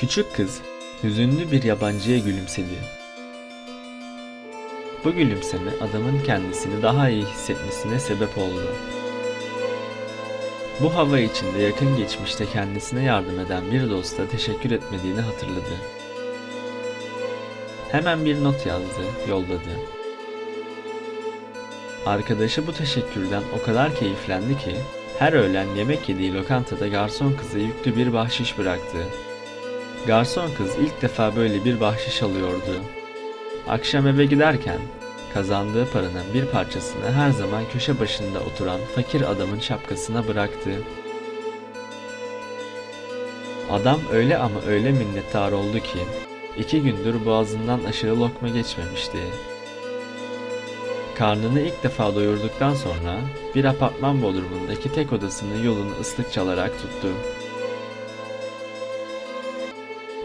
Küçük kız hüzünlü bir yabancıya gülümsedi. Bu gülümseme adamın kendisini daha iyi hissetmesine sebep oldu. Bu hava içinde yakın geçmişte kendisine yardım eden bir dosta teşekkür etmediğini hatırladı. Hemen bir not yazdı, yolladı. Arkadaşı bu teşekkürden o kadar keyiflendi ki her öğlen yemek yediği lokantada garson kıza yüklü bir bahşiş bıraktı. Garson kız ilk defa böyle bir bahşiş alıyordu. Akşam eve giderken kazandığı paranın bir parçasını her zaman köşe başında oturan fakir adamın şapkasına bıraktı. Adam öyle ama öyle minnettar oldu ki iki gündür boğazından aşırı lokma geçmemişti. Karnını ilk defa doyurduktan sonra bir apartman bodrumundaki tek odasının yolunu ıslık çalarak tuttu.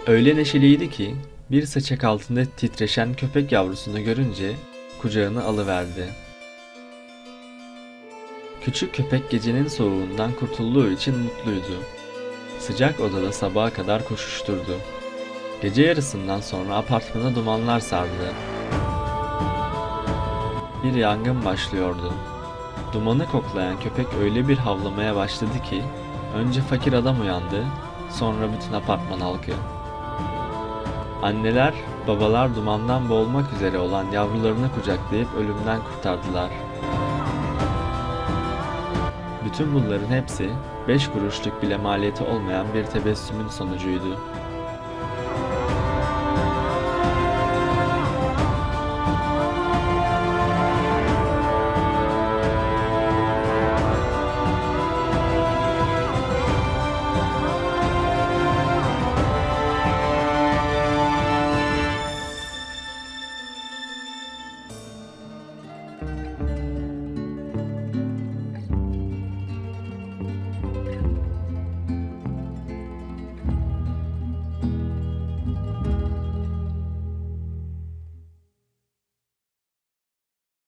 Öyle neşeliydi ki bir saçak altında titreşen köpek yavrusunu görünce kucağına alıverdi. Küçük köpek gecenin soğuğundan kurtulduğu için mutluydu. Sıcak odada sabaha kadar koşuşturdu. Gece yarısından sonra apartmana dumanlar sardı. Bir yangın başlıyordu. Dumanı koklayan köpek öyle bir havlamaya başladı ki önce fakir adam uyandı, sonra bütün apartman halkı. Anneler, babalar dumandan boğulmak üzere olan yavrularını kucaklayıp ölümden kurtardılar. Bütün bunların hepsi 5 kuruşluk bile maliyeti olmayan bir tebessümün sonucuydu.